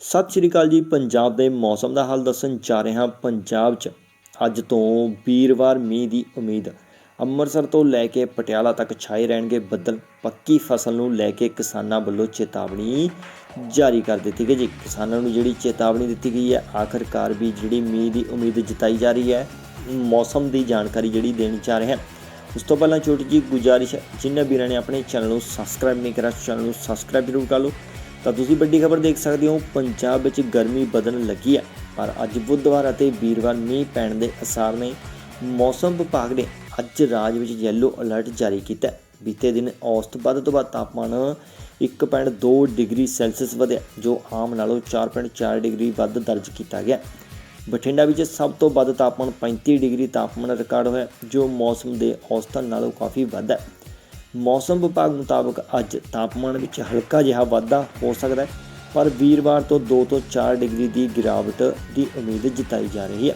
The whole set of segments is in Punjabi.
ਸਤਿ ਸ਼੍ਰੀ ਅਕਾਲ ਜੀ। ਪੰਜਾਬ ਦੇ ਮੌਸਮ ਦਾ ਹਾਲ ਦੱਸਣ ਜਾ ਰਹੇ ਹਾਂ। ਪੰਜਾਬ 'ਚ ਅੱਜ ਤੋਂ ਵੀਰਵਾਰ ਮੀਂਹ ਦੀ ਉਮੀਦ। ਅੰਮ੍ਰਿਤਸਰ ਤੋਂ ਲੈ ਕੇ ਪਟਿਆਲਾ ਤੱਕ ਛਾਏ ਰਹਿਣਗੇ ਬੱਦਲ। ਪੱਕੀ ਫਸਲ ਨੂੰ ਲੈ ਕੇ ਕਿਸਾਨਾਂ ਵੱਲੋਂ ਚੇਤਾਵਨੀ ਜਾਰੀ ਕਰ ਦਿੱਤੀ ਗਈ ਜੀ। ਕਿਸਾਨਾਂ ਨੂੰ ਜਿਹੜੀ ਚੇਤਾਵਨੀ ਦਿੱਤੀ ਗਈ ਹੈ, ਆਖਰਕਾਰ ਵੀ ਜਿਹੜੀ ਮੀਂਹ ਦੀ ਉਮੀਦ ਜਤਾਈ ਜਾ ਰਹੀ ਹੈ, ਮੌਸਮ ਦੀ ਜਾਣਕਾਰੀ ਜਿਹੜੀ ਦੇਣੀ ਚਾਹ ਰਹੇ ਹਾਂ। ਉਸ ਤੋਂ ਪਹਿਲਾਂ ਛੋਟੀ ਜੀ ਗੁਜਾਰਿਸ਼ ਜਿਨ੍ਹਾਂ ਵੀਰਾਂ ਨੇ ਆਪਣੇ ਚੈਨਲ ਨੂੰ ਸਬਸਕ੍ਰਾਈਬ ਨਹੀਂ ਕਰਿਆ, ਚੈਨਲ ਨੂੰ ਸਬਸਕ੍ਰਾਈਬ ਜ਼ਰੂਰ ਕਰ ਲਓ। ਤਾਂ ਤੁਸੀਂ ਵੱਡੀ ਖਬਰ ਦੇਖ ਸਕਦੇ ਹੋ, ਪੰਜਾਬ ਵਿੱਚ ਗਰਮੀ ਵਧਣ ਲੱਗੀ ਹੈ, ਪਰ ਅੱਜ ਬੁੱਧਵਾਰ ਅਤੇ ਵੀਰਵਾਰ ਮੀਂਹ ਪੈਣ ਦੇ ਅਸਾਰ ਨੇ ਮੌਸਮ ਵਿਭਾਗ ਨੇ ਅੱਜ ਰਾਜ ਵਿੱਚ ਯੈਲੋ ਅਲਰਟ ਜਾਰੀ ਕੀਤਾ ਬੀਤੇ ਦਿਨ ਔਸਤ ਵੱਧ ਤੋਂ ਵੱਧ ਤਾਪਮਾਨ 1.2 ਡਿਗਰੀ ਸੈਲਸੀਅਸ ਵਧਿਆ, ਜੋ ਆਮ ਨਾਲੋਂ 4.4 ਡਿਗਰੀ ਵੱਧ ਦਰਜ ਕੀਤਾ ਗਿਆ ਬਠਿੰਡਾ ਵਿੱਚ ਸਭ ਤੋਂ ਵੱਧ ਤਾਪਮਾਨ 35 ਡਿਗਰੀ ਤਾਪਮਾਨ ਰਿਕਾਰਡ ਹੋਇਆ, ਜੋ ਮੌਸਮ ਦੇ ਔਸਤਨ ਨਾਲੋਂ ਕਾਫੀ ਵੱਧ ਹੈ। ਮੌਸਮ ਵਿਭਾਗ ਮੁਤਾਬਕ ਅੱਜ ਤਾਪਮਾਨ ਵਿੱਚ ਹਲਕਾ ਜਿਹਾ ਵਾਧਾ ਹੋ ਸਕਦਾ ਹੈ, ਪਰ ਵੀਰਵਾਰ ਤੋਂ 2 ਤੋਂ 4 ਡਿਗਰੀ ਦੀ ਗਿਰਾਵਟ ਦੀ ਉਮੀਦ ਜਤਾਈ ਜਾ ਰਹੀ ਹੈ।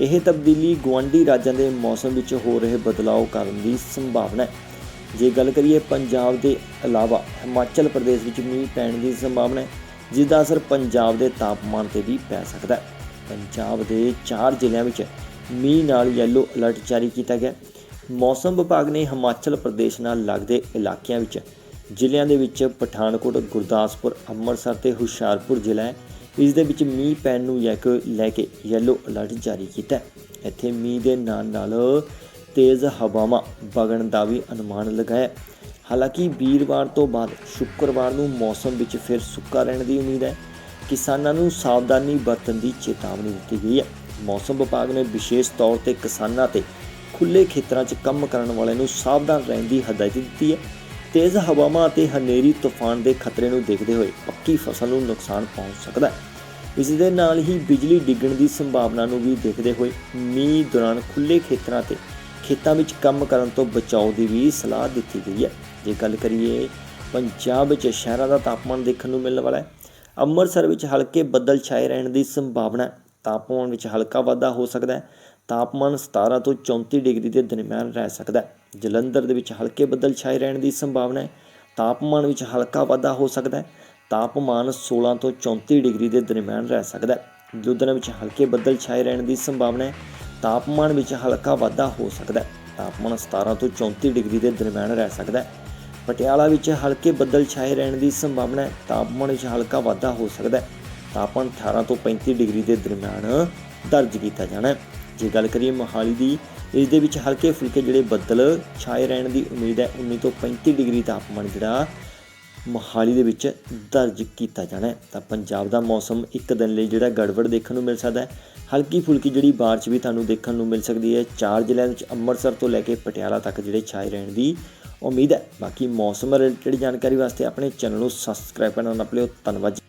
ਇਹ ਤਬਦੀਲੀ ਗੁਆਂਢੀ ਰਾਜਾਂ ਦੇ ਮੌਸਮ ਵਿੱਚ ਹੋ ਰਹੇ ਬਦਲਾਅ ਕਾਰਨ ਦੀ ਸੰਭਾਵਨਾ ਹੈ। ਜੇ ਗੱਲ ਕਰੀਏ ਪੰਜਾਬ ਦੇ ਇਲਾਵਾ, ਹਿਮਾਚਲ ਪ੍ਰਦੇਸ਼ ਵਿੱਚ ਮੀਂਹ ਪੈਣ ਦੀ ਸੰਭਾਵਨਾ ਹੈ ਜਿਸ ਦਾ ਅਸਰ ਪੰਜਾਬ ਦੇ ਤਾਪਮਾਨ ਤੇ ਵੀ ਪੈ ਸਕਦਾ ਹੈ। ਪੰਜਾਬ ਦੇ 4 ਜ਼ਿਲ੍ਹਿਆਂ ਵਿੱਚ ਮੀਂਹ ਨਾਲ ਯੈਲੋ ਅਲਰਟ ਜਾਰੀ ਕੀਤਾ ਗਿਆ ਮੌਸਮ ਵਿਭਾਗ ਨੇ ਹਿਮਾਚਲ ਪ੍ਰਦੇਸ਼ ਨਾਲ ਲੱਗਦੇ ਇਲਾਕਿਆਂ ਵਿੱਚ, ਜ਼ਿਲ੍ਹਿਆਂ ਦੇ ਵਿੱਚ ਪਠਾਨਕੋਟ, ਗੁਰਦਾਸਪੁਰ, ਅੰਮ੍ਰਿਤਸਰ ਤੇ ਹੁਸ਼ਿਆਰਪੁਰ ਜ਼ਿਲ੍ਹਾ ਹੈ। ਇਸ ਦੇ ਵਿੱਚ ਮੀਂਹ ਪੈਣ ਨੂੰ ਲੈ ਕੇ ਲੈ ਕੇ ਯੈਲੋ ਅਲਰਟ ਜਾਰੀ ਕੀਤਾ ਇੱਥੇ ਮੀਂਹ ਦੇ ਨਾਲ ਨਾਲ ਤੇਜ਼ ਹਵਾਵਾਂ ਵਗਣ ਦਾ ਵੀ ਅਨੁਮਾਨ ਲਗਾਇਆ ਹਾਲਾਂਕਿ ਵੀਰਵਾਰ ਤੋਂ ਬਾਅਦ ਸ਼ੁੱਕਰਵਾਰ ਨੂੰ ਮੌਸਮ ਵਿੱਚ ਫਿਰ ਸੁੱਕਾ ਰਹਿਣ ਦੀ ਉਮੀਦ ਹੈ। ਕਿਸਾਨਾਂ ਨੂੰ ਸਾਵਧਾਨੀ ਵਰਤਣ ਦੀ ਚੇਤਾਵਨੀ ਦਿੱਤੀ ਗਈ ਹੈ। ਮੌਸਮ ਵਿਭਾਗ ਨੇ ਵਿਸ਼ੇਸ਼ ਤੌਰ ਤੇ ਕਿਸਾਨਾਂ ਤੇ ਖੁੱਲੇ ਖੇਤਰਾਂ 'ਚ ਕੰਮ ਕਰਨ ਵਾਲਿਆਂ ਨੂੰ ਸਾਵਧਾਨ ਰਹਿਣ ਦੀ ਹਦਾਇਤ ਦਿੱਤੀ ਹੈ। ਤੇਜ਼ ਹਵਾਵਾਂ ਅਤੇ ਹਨੇਰੀ ਤੂਫਾਨ ਦੇ ਖਤਰੇ ਨੂੰ ਦੇਖਦੇ ਹੋਏ ਪੱਕੀ ਫਸਲ ਨੂੰ ਨੁਕਸਾਨ ਪਹੁੰਚ ਸਕਦਾ ਹੈ। ਇਸ ਦੇ ਨਾਲ ਹੀ ਬਿਜਲੀ ਡਿੱਗਣ ਦੀ ਸੰਭਾਵਨਾ ਨੂੰ ਵੀ ਦੇਖਦੇ ਹੋਏ ਮੀਂਹ ਦੌਰਾਨ ਖੁੱਲੇ ਖੇਤਰਾਂ ਤੇ ਖੇਤਾਂ ਵਿੱਚ ਕੰਮ ਕਰਨ ਤੋਂ ਬਚਾਓ ਦੀ ਵੀ ਸਲਾਹ ਦਿੱਤੀ ਗਈ ਹੈ। ਜੇ ਗੱਲ ਕਰੀਏ, ਪੰਜਾਬ ਵਿੱਚ ਸ਼ਹਿਰਾਂ ਦਾ ਤਾਪਮਾਨ ਦੇਖਣ ਨੂੰ ਮਿਲਣ ਵਾਲਾ ਹੈ। ਅੰਮ੍ਰਿਤਸਰ ਵਿੱਚ ਹਲਕੇ ਬੱਦਲ ਛਾਏ ਰਹਿਣ ਦੀ ਸੰਭਾਵਨਾ ਹੈ। ਤਾਪਮਾਨ ਵਿੱਚ ਹਲਕਾ ਵਾਧਾ ਹੋ ਸਕਦਾ ਹੈ। ਤਾਪਮਾਨ 17 ਤੋਂ 34 ਡਿਗਰੀ ਦੇ ਦਰਮਿਆਨ ਰਹਿ ਸਕਦਾ ਹੈ। ਜਲੰਧਰ ਦੇ ਵਿੱਚ ਹਲਕੇ ਬੱਦਲ ਛਾਏ ਰਹਿਣ ਦੀ ਸੰਭਾਵਨਾ ਹੈ। ਤਾਪਮਾਨ ਵਿੱਚ ਹਲਕਾ ਵਾਧਾ ਹੋ ਸਕਦਾ ਹੈ। ਤਾਪਮਾਨ 16 ਤੋਂ 34 ਡਿਗਰੀ ਦੇ ਦਰਮਿਆਨ ਰਹਿ ਸਕਦਾ ਹੈ। ਲੁਧਿਆਣਾ ਵਿੱਚ ਹਲਕੇ ਬੱਦਲ ਛਾਏ ਰਹਿਣ ਦੀ ਸੰਭਾਵਨਾ ਹੈ। ਤਾਪਮਾਨ ਵਿੱਚ ਹਲਕਾ ਵਾਧਾ ਹੋ ਸਕਦਾ ਹੈ। ਤਾਪਮਾਨ 17 ਤੋਂ 34 ਡਿਗਰੀ ਦੇ ਦਰਮਿਆਨ ਰਹਿ ਸਕਦਾ ਹੈ। ਪਟਿਆਲਾ ਵਿੱਚ ਹਲਕੇ ਬੱਦਲ ਛਾਏ ਰਹਿਣ ਦੀ ਸੰਭਾਵਨਾ ਹੈ। ਤਾਪਮਾਨ ਵਿੱਚ ਹਲਕਾ ਵਾਧਾ ਹੋ ਸਕਦਾ ਹੈ। ਤਾਪਮਾਨ 18 ਤੋਂ 35 ਡਿਗਰੀ ਦੇ ਦਰਮਿਆਨ ਦਰਜ ਕੀਤਾ ਜਾਣਾ ਹੈ। ਜੇ ਗੱਲ ਕਰੀਏ ਮੋਹਾਲੀ ਦੀ, ਇਸ ਦੇ ਵਿੱਚ ਹਲਕੇ ਫੁਲਕੇ ਜਿਹੜੇ ਬੱਦਲ ਛਾਏ ਰਹਿਣ ਦੀ ਉਮੀਦ ਹੈ 19 ਤੋਂ 35 ਡਿਗਰੀ ਤਾਪਮਾਨ ਜਿਹੜਾ ਮੋਹਾਲੀ ਦੇ ਵਿੱਚ ਦਰਜ ਕੀਤਾ ਜਾਣਾ ਹੈ। ਤਾਂ ਪੰਜਾਬ ਦਾ ਮੌਸਮ ਇੱਕ ਦਿਨ ਲਈ ਜਿਹੜਾ ਗੜਬੜ ਦੇਖਣ ਨੂੰ ਮਿਲ ਸਕਦਾ ਹੈ। ਹਲਕੀ ਫੁਲਕੀ ਜਿਹੜੀ ਬਾਰਿਸ਼ ਵੀ ਤੁਹਾਨੂੰ ਦੇਖਣ ਨੂੰ ਮਿਲ ਸਕਦੀ ਹੈ। ਚਾਰ ਜ਼ਿਲ੍ਹਿਆਂ ਵਿੱਚ ਅੰਮ੍ਰਿਤਸਰ ਤੋਂ ਲੈ ਕੇ ਪਟਿਆਲਾ ਤੱਕ ਜਿਹੜੇ ਛਾਏ ਰਹਿਣ ਦੀ ਉਮੀਦ ਹੈ। ਬਾਕੀ ਮੌਸਮ ਰਿਲੇਟਡ ਜਾਣਕਾਰੀ ਵਾਸਤੇ ਆਪਣੇ ਚੈਨਲ ਨੂੰ ਸਬਸਕ੍ਰਾਈਬ ਕਰਨਾ ਨਾ ਭੁੱਲਿਓ। ਧੰਨਵਾਦ ਜੀ।